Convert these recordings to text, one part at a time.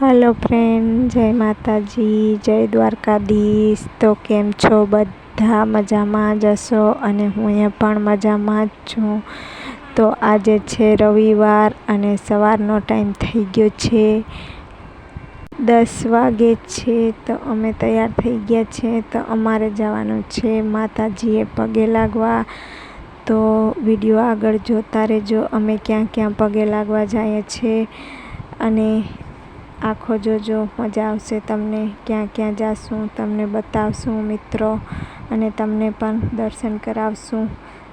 Hello friend જય માતાજી, જય દ્વારકાધીશ. તો કેમ છો? બધા મજામાં જશો અને હું અહીંયા પણ મજામાં જ છું. તો આજે છે રવિવાર અને સવારનો ટાઈમ થઈ ગયો છે. દસ વાગે છે તો અમે તૈયાર થઈ ગયા છે. તો અમારે જવાનું છે માતાજીએ પગે લાગવા. તો વીડિયો આગળ જોતા રહેજો. અમે ક્યાં ક્યાં પગે લાગવા જઈએ છીએ અને આખો જોજો, મજા આવશે તમને. ક્યાં ક્યાં જાશું, તમને બતાવશું મિત્રો અને તમને પણ દર્શન કરાવશું.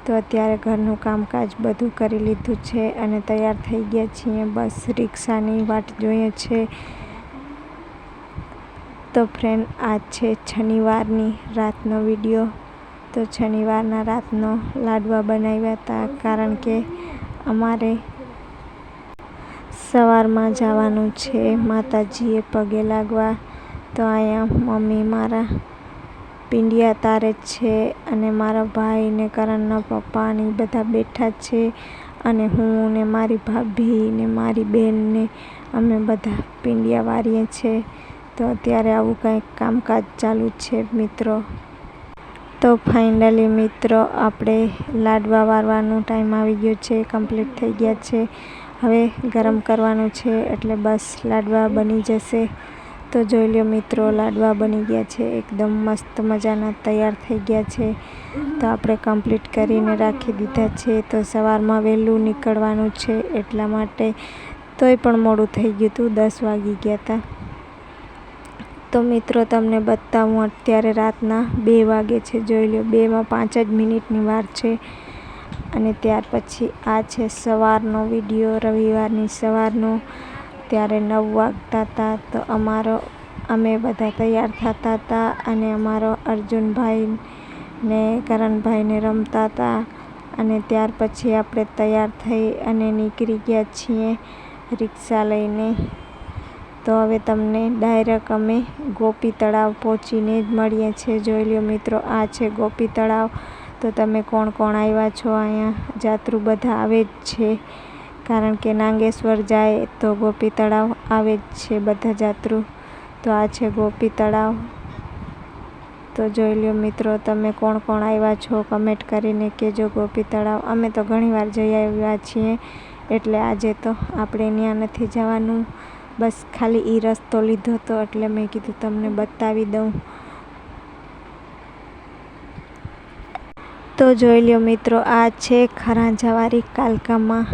તો અત્યારે ઘરનું કામકાજ બધું કરી લીધું છે અને તૈયાર થઈ ગયા છીએ. બસ રિક્ષાની વાટ જોઈએ છે. તો ફ્રેન્ડ આજ છે શનિવારની રાતનો વીડિયો. તો શનિવારના રાતનો લાડવા બનાવ્યા હતા કારણ કે અમારે સવારમાં જવાનું છે. માતાજીએ પગે લાગવા તો અહીંયા મમ્મી, મારા પિંડિયા તારે છે અને મારા ભાઈ ને કરણના પપ્પા ને બધા બેઠા છે અને હું ને મારી ભાભી ને મારી બહેનને અમે બધા પિંડિયા વારીએ છીએ તો અત્યારે આવું કંઈક કામકાજ ચાલુ છે મિત્રો. તો ફાઇનલી મિત્રો, આપણે લાડવા વારવાનો ટાઈમ આવી ગયો છે, કમ્પ્લીટ થઈ ગયા છે. હવે ગરમ કરવાનું છે એટલે બસ લાડવા બની જશે. તો જોઈ લો મિત્રો, લાડવા બની ગયા છે. એકદમ મસ્ત મજાના તૈયાર થઈ ગયા છે. તો આપણે કમ્પ્લીટ કરીને રાખી દીધા છે. તો સવારમાં વહેલું નીકળવાનું છે એટલા માટે તોય પણ મોડું થઈ ગયું હતું, દસ વાગી ગયા હતા તો મિત્રો, તમને બતાવું, અત્યારે રાતના બે વાગે છે. જોઈ લો બેમાં પાંચ જ મિનિટની વાર છે. અને ત્યાર પછી આ છે સવારનો વીડિયો. રવિવારની સવારનો. ત્યારે નવ વાગતા હતા તો અમારો, અમે બધા તૈયાર થતા હતા અને અમારો અર્જુનભાઈ ને કરણભાઈને રમતા હતા. અને ત્યાર પછી આપણે તૈયાર થઈ અને નીકળી ગયા છીએ રિક્ષા લઈને. તો હવે તમને ડાયરેક્ટ અમે ગોપી તળાવ પહોંચીને જ મળીએ છીએ. જોઈ લો મિત્રો, આ છે ગોપી તળાવ. તો તમે કોણ કોણ આવ્યા છો અહીંયા? જાત્રુ બધા આવે જ છે. કારણ કે નાગેશ્વર જાય તો ગોપી તળાવ આવે જ છે બધા જાત્રુ. તો આ છે ગોપી તળાવ. તો જોઈ લો મિત્રો, તમે કોણ કોણ આવ્યા છો? કમેન્ટ કરીને કહેજો ગોપી તળાવ. અમે તો ઘણીવાર જઈ આવ્યા છીએ, એટલે આજે તો આપણે ત્યાં નથી જવાનું. બસ ખાલી એ રસ્તો લીધો હતો એટલે મેં કીધું તમને બતાવી દઉં. તો જોઈ લ્યો મિત્રો, આ છે ખરાંજાવાળી કાલકામાં.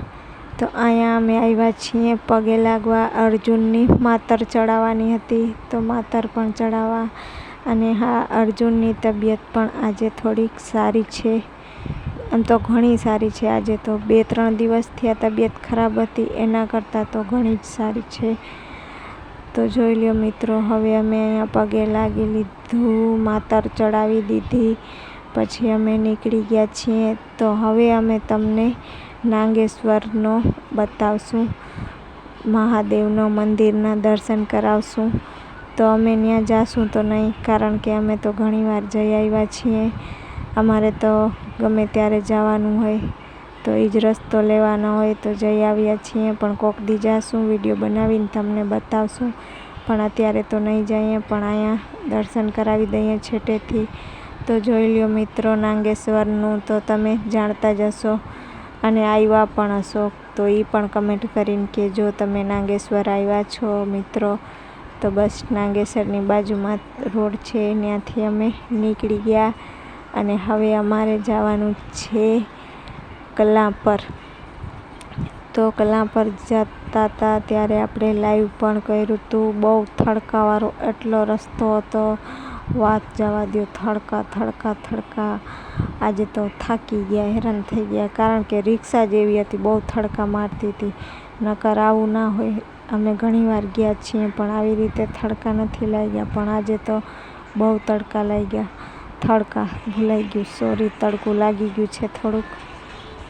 તો અહીંયા અમે આવ્યા છીએ પગે લાગવા અર્જુનની માતર ચડાવવાની હતી. તો માતર પણ ચડાવવા અને હા, અર્જુનની તબિયત પણ આજે થોડીક સારી છે. આમ તો ઘણી સારી છે આજે તો. બે, ત્રણ દિવસથી આ તબિયત ખરાબ હતી, એના કરતાં તો ઘણી જ સારી છે. તો જોઈ લ્યો મિત્રો, હવે અમે અહીંયા પગે લાગી લીધું, માતર ચડાવી દીધી. પછી અમે નીકળી ગયા છીએ. તો હવે અમે તમને નાગેશ્વરનો બતાવશું. મહાદેવનો મંદિરના દર્શન કરાવશું. તો અમે ત્યાં જાશું તો નહીં, કારણ કે અમે તો ઘણીવાર જઈ આવ્યા છીએ. અમારે તો ગમે ત્યારે જવાનું હોય, તો એ જ રસ્તો લેવાનો હોય તો જઈ આવ્યા છીએ. પણ કોક દી જાશું, વીડિયો બનાવીને તમને બતાવશું. પણ અત્યારે તો નહીં જઈએ, પણ અહીંયા દર્શન કરાવી દઈએ છેટેથી. તો જોઈ લ્યો મિત્રો, નાંગેશ્વરનું તો તમે જાણતા જ હશો. અને આવ્યા પણ હશો, તો એ પણ કમેન્ટ કરીને કે જો તમે નાગેશ્વર આવ્યા છો મિત્રો. તો બસ નાગેશ્વરની બાજુમાં રોડ છે ત્યાંથી અમે નીકળી ગયા. અને હવે અમારે જવાનું છે કલા પર. તો કલા પર જતા હતા ત્યારે આપણે લાઈવ પણ કર્યું હતું બહુ થડકાવાળો એટલો રસ્તો હતો. વાત જવા દો થડકા થડકા થડકા. આજે તો થાકી ગયા, હેરાન થઈ ગયા, કારણ કે રિક્ષા જેવી હતી, બહુ થડકા મારતી હતી. નકર આવું ના હોય. અમે ઘણીવાર ગયા છીએ, પણ આવી રીતે થડકા નથી લાગ્યા, પણ આજે તો બહુ તડકા લાગ્યા. થડકા ભૂલાઈ ગયું, સોરી, તડકું લાગી ગયું છે થોડુંક.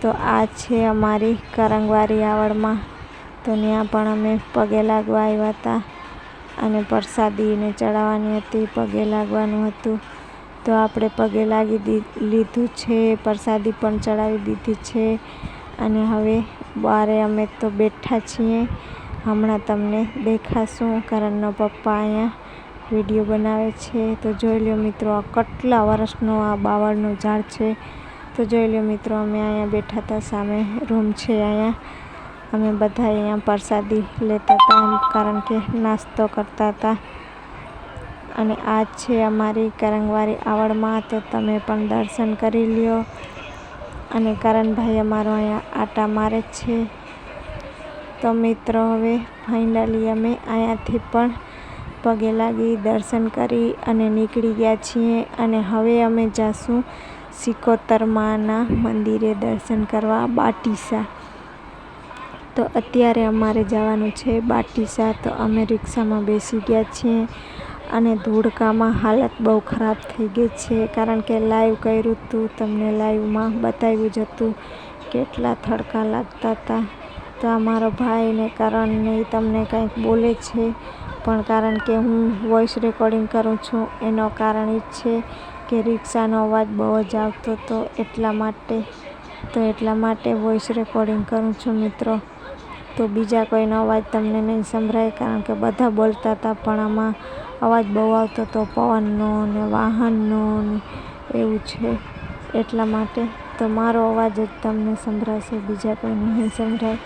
તો આ છે અમારી કરંગવારી આવડમાં. તો ત્યાં પણ અમે પગે લાગવા આવ્યા હતા. અને પ્રસાદીને ચડાવવાની હતી, પગે લાગવાનું હતું. તો આપણે પગે લાગી લીધું છે, પ્રસાદી પણ ચડાવી દીધી છે. અને હવે બારે અમે તો બેઠા છીએ. હમણાં તમને દેખાશું. કરણનો પપ્પા અહીંયા વીડિયો બનાવે છે. તો જોઈ લો મિત્રો, આ કેટલા વર્ષનો આ બાવળનું ઝાડ છે. તો જોઈ લો મિત્રો, અમે અહીંયા બેઠા હતા, સામે રૂમ છે અહીંયા. અમે બધા અહીંયા પ્રસાદી લેતા હતા કારણ કે નાસ્તો કરતા હતા. અને આ છે અમારી કરંગવારી આવડમાં તો તમે પણ દર્શન કરી લ્યો. અને કરણભાઈ અમારો અહીંયા આટા મારે છે. તો મિત્રો, હવે ફાઇનલી અમે અહીંયાથી પણ પગે લાગી દર્શન કરી અને નીકળી ગયા છીએ. અને હવે અમે જાશું સિકોતર માના મંદિરે દર્શન કરવા બાટીસા. તો અત્યારે અમારે જવાનું છે બાટીસા. તો અમે રિક્ષામાં બેસી ગયા છીએ અને ધૂળકામાં હાલત બહુ ખરાબ થઈ ગઈ છે. કારણ કે લાઈવ કર્યું હતું તમને લાઈવમાં બતાવ્યું જ હતું. કેટલા થડકા લાગતા હતા તો અમારો ભાઈને ને કરણ તમને કંઈક બોલે છે. પણ કારણ કે હું વોઇસ રેકોર્ડિંગ કરું છું, એનો કારણ એ છે કે રિક્ષાનો અવાજ બહુ જ આવતો હતો એટલા માટે, તો એટલા માટે વોઇસ રેકોર્ડિંગ કરું છું મિત્રો. તો બીજા કોઈનો અવાજ તમને નહીં સંભળાય, કારણ કે બધા બોલતા હતા, પણ આમાં અવાજ બહુ આવતો હતો, પવનનો ને વાહનનો ને એવું છે એટલા માટે. તો મારો અવાજ જ તમને સંભળાશે, બીજા કોઈને નહીં સંભળાય.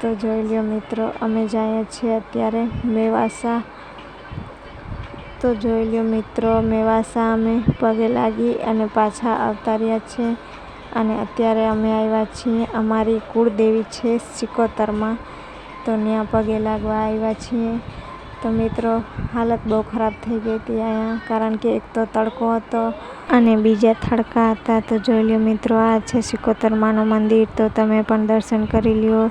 તો જોઈ લ્યો મિત્રો, અમે જઈએ છીએ અત્યારે, મેવાસા. તો જોઈ લ્યો મિત્રો, મેવાસા અમે પગે લાગી અને પાછા આવતા રહ્યા છે અને અત્યારે અમે આવ્યા છીએ, અમારી કુળદેવી છે સિકોતરમાં. તો ત્યાં પગે લાગવા આવ્યા છીએ. તો મિત્રો, હાલત બહુ ખરાબ થઈ ગઈ હતી અહીંયા, કારણ કે એક તો તડકો હતો અને બીજા થડકા હતા. તો જોઈ લો મિત્રો, આ છે સિકોતરમાનું મંદિર. તો તમે પણ દર્શન કરી લ્યો.